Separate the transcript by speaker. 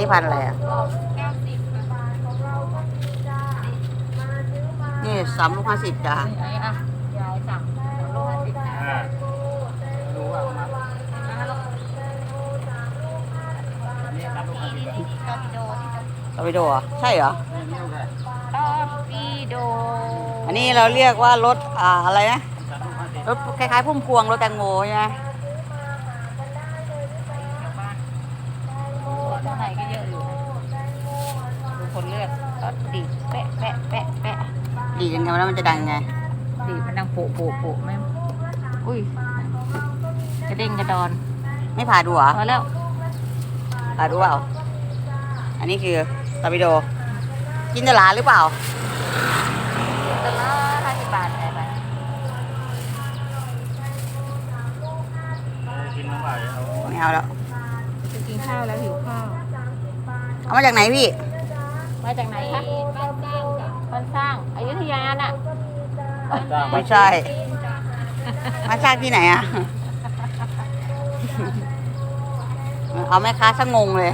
Speaker 1: นี่พันอะไรอะ นี่สามลูกห้าสิบจ้า
Speaker 2: อันอะยายสั่งโลห้าสิบ
Speaker 3: อ่ารู้ว่ามา
Speaker 2: ตอร์ปิโดะ
Speaker 1: ตอร์ปิโดเหรอใช่เหรอ
Speaker 3: นี่นิ้วค่ะ
Speaker 2: ตอร์ปิโด
Speaker 1: อันนี้เราเรียกว่ารถอ่าอะไรนะรถคล้ายๆพุ่มพวงรถแตงโมใช่ไหม
Speaker 2: แถวบ้านโอ้ข้างในก็เยอะอยู่ดู คนเลือกก็ดีดแปะแปะแปะแปะ
Speaker 1: ดีกันไงแล้วมันจะดังไง
Speaker 2: ดีดมันดังโปะโปะโปะไม่อุ้ยกระเด้งกระดอน
Speaker 1: ไม่ผ่าดูเหรอ
Speaker 2: พอแล้ว
Speaker 1: ผ่าดูเปล่าอันนี้คือตอร์ปิโดจินตลาหรือเปล่า
Speaker 2: ตัวละห้าสิบบาทอะไรไป
Speaker 3: กินน้ำไหลเอา
Speaker 1: ไม่เอาแล้ว
Speaker 2: จะกินข้าวแล้วหิวข้าว
Speaker 1: เอามาจากไหนพี่
Speaker 2: มาจากไหนคะบ้านสร้างจ้ะบ้านสร้างอยุธยาน่ะ
Speaker 3: จ้าง
Speaker 1: ไม่ใช่ มาจากที่ไหนอะ เอาแม่ค้าสงงเลย